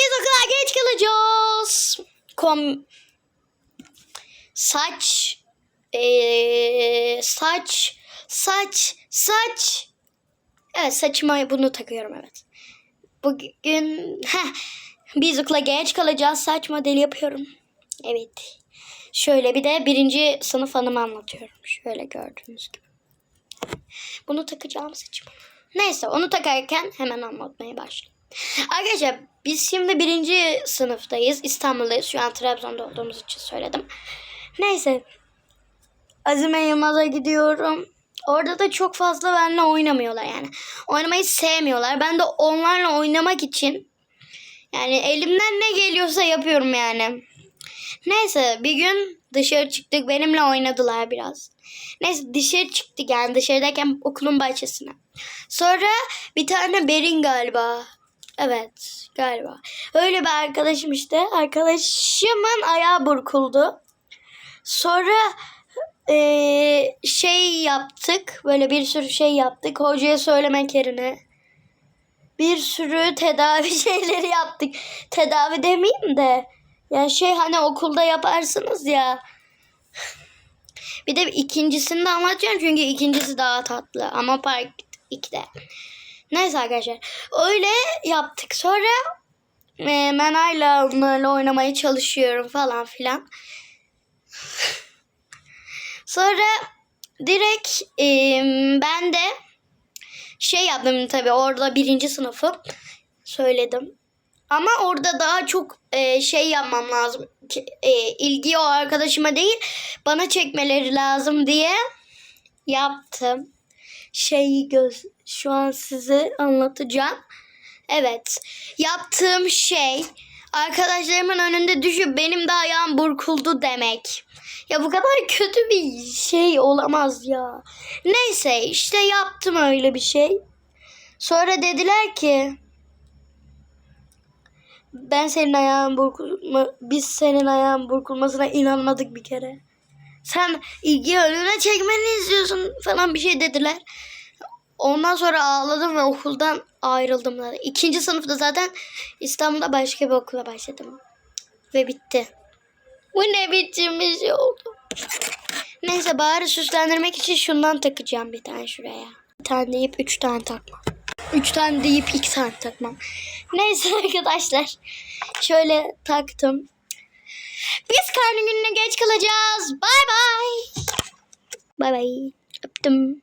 Biz okula geç kalacağız. Kom saç ee, saç saç saç Evet saçıma bunu takıyorum evet. Bugün heh, biz okula geç kalacağız. Saç modeli yapıyorum. Evet. Şöyle bir de birinci sınıf hanımı anlatıyorum. Şöyle gördüğünüz gibi. Bunu takacağım saçıma. Neyse onu takarken hemen anlatmaya başlayayım. Arkadaşlar biz şimdi birinci sınıftayız. İstanbul'dayız. Şu an Trabzon'da olduğumuz için söyledim. Neyse. Azime Yılmaz'a gidiyorum. Orada da çok fazla benimle oynamıyorlar yani. Oynamayı sevmiyorlar. Ben de onlarla oynamak için yani elimden ne geliyorsa yapıyorum yani. Neyse bir gün dışarı çıktık. Benimle oynadılar biraz. Neyse dışarı çıktık yani dışarıdayken okulun bahçesine. Sonra bir tane Berin galiba. Evet galiba. Öyle bir arkadaşım işte. Arkadaşımın ayağı burkuldu. Sonra eee, şey yaptık. Böyle bir sürü şey yaptık. Hocaya söylemek yerine. Bir sürü tedavi şeyleri yaptık. Tedavi demeyeyim de. Yani şey hani okulda yaparsınız ya. Bir de ikincisini de anlatacağım çünkü ikincisi daha tatlı. Ama Park 2'de. Neyse arkadaşlar. Öyle yaptık. Sonra e, Mena'yla onlarla oynamaya çalışıyorum falan filan. Sonra direkt e, ben de şey yaptım tabii orada birinci sınıfı söyledim. Ama orada daha çok e, şey yapmam lazım. E, ilgiyi o arkadaşıma değil bana çekmeleri lazım diye yaptım. Şeyi göz şu an size anlatacağım. Evet. Yaptığım şey arkadaşlarımın önünde düşüp benim de ayağım burkuldu demek. Ya bu kadar kötü bir şey olamaz ya. Neyse işte yaptım öyle bir şey. Sonra dediler ki ben senin ayağın burkulma, biz senin ayağın burkulmasına inanmadık bir kere. Sen ilgi önüne çekmeni istiyorsun falan bir şey dediler. Ondan sonra ağladım ve okuldan ayrıldım. İkinci sınıfta zaten İstanbul'da başka bir okula başladım. Ve bitti. Bu ne biçim bir şey oldu. Neyse bari süslendirmek için şundan takacağım bir tane şuraya. Bir tane deyip üç tane takmam. Üç tane deyip iki tane takmam. Neyse arkadaşlar. Şöyle taktım. Biz karne gününe geç kalacağız. Bay bay. Bay bay. Öptüm.